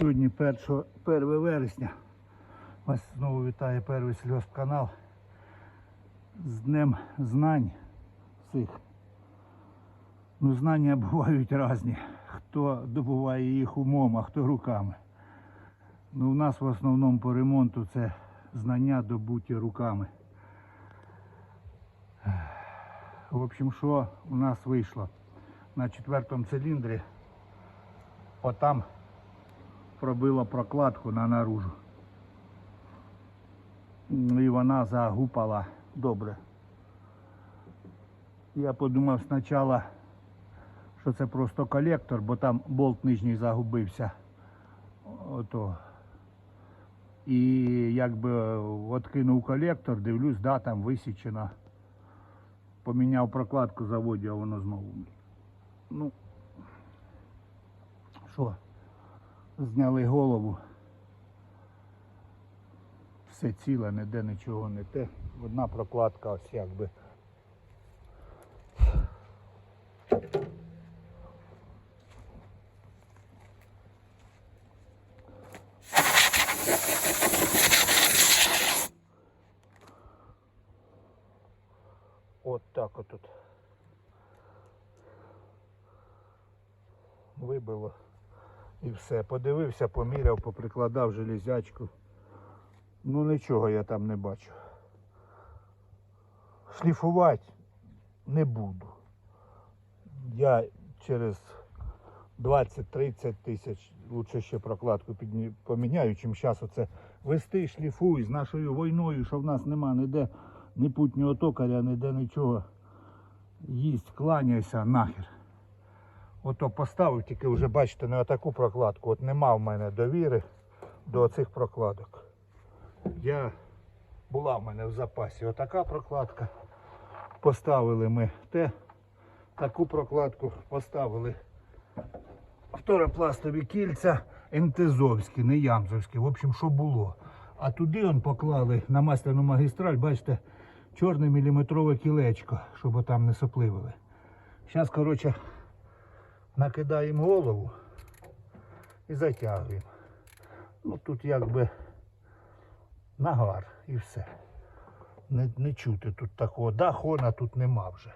Сьогодні 1, 1 вересня. Вас знову вітає перший сільгоспканал з Днем знань всіх. Ну, знання бувають різні. Хто добуває їх умом, а хто руками. Ну, у нас в основному по ремонту це знання добуті руками. В общем, що у нас вийшло? На четвертому циліндрі отам пробило прокладку на наружу. І вона загупала добре. Я подумав спочатку, що це просто колектор, бо там болт нижній загубився. Ото. І якби откинув колектор, дивлюсь, да, там висічено. Поміняв прокладку заводі, а воно знову. Ну, що, зняли голову. Все ціле, ніде нічого не те. Одна прокладка ось якби. От так отут. Вибило. І все. Подивився, поміряв, поприкладав железячку. Ну нічого я там не бачу. Шліфувати не буду. Я через 20-30 тисяч лучше ще прокладку поміняю, чим зараз оце вести, шліфуй з нашою війною, що в нас нема ніде ні путнього токаря, ніде нічого. Їсть, кланяйся нахер. Ото поставив, тільки вже бачите, не отаку прокладку. От нема в мене довіри до цих прокладок. Я була в мене в запасі отака прокладка. Поставили ми те, таку прокладку поставили фторопластові кільця ентезовські, не ямзовські. В общем, що було. А туди он поклали на масляну магістраль, бачите, чорне міліметрове кілечко, щоб там не сопливили. Зараз, коротше, накидаємо голову і затягуємо. Ну тут якби нагар і все. Не, не чути тут такого. Да, хона тут нема вже.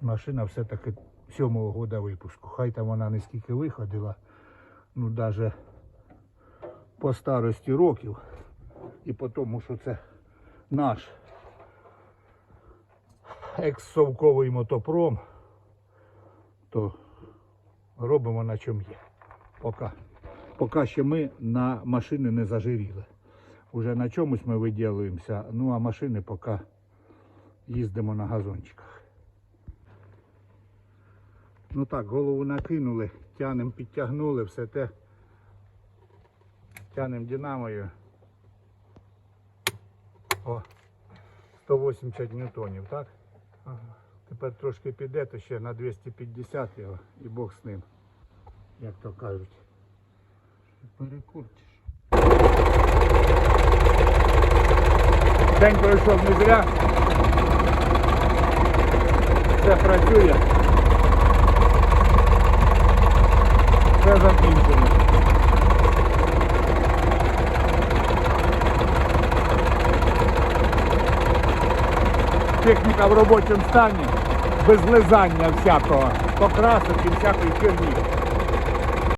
Машина все-таки сьомого года випуску. Хай там вона не скільки виходила. Ну навіть по старості років. І по тому, що це наш екс-совковий мотопром, то робимо на чому є. Поки. Поки ще ми на машини не зажиріли. Уже на чомусь ми виділуємося, ну а машини поки їздимо на газончиках. Ну так, голову накинули, тянем, підтягнули, все те. Тянем динамою. О, 180 ньютонів, так? Ага. Тепер трошки піде, то ще на 250 його і Бог з ним, як то кажуть. Перекурчиш. День пройшов не зря. Все працює. Все закінчено. Техніка в робочому стані, без лизання всякого, покрасок і всякої херні.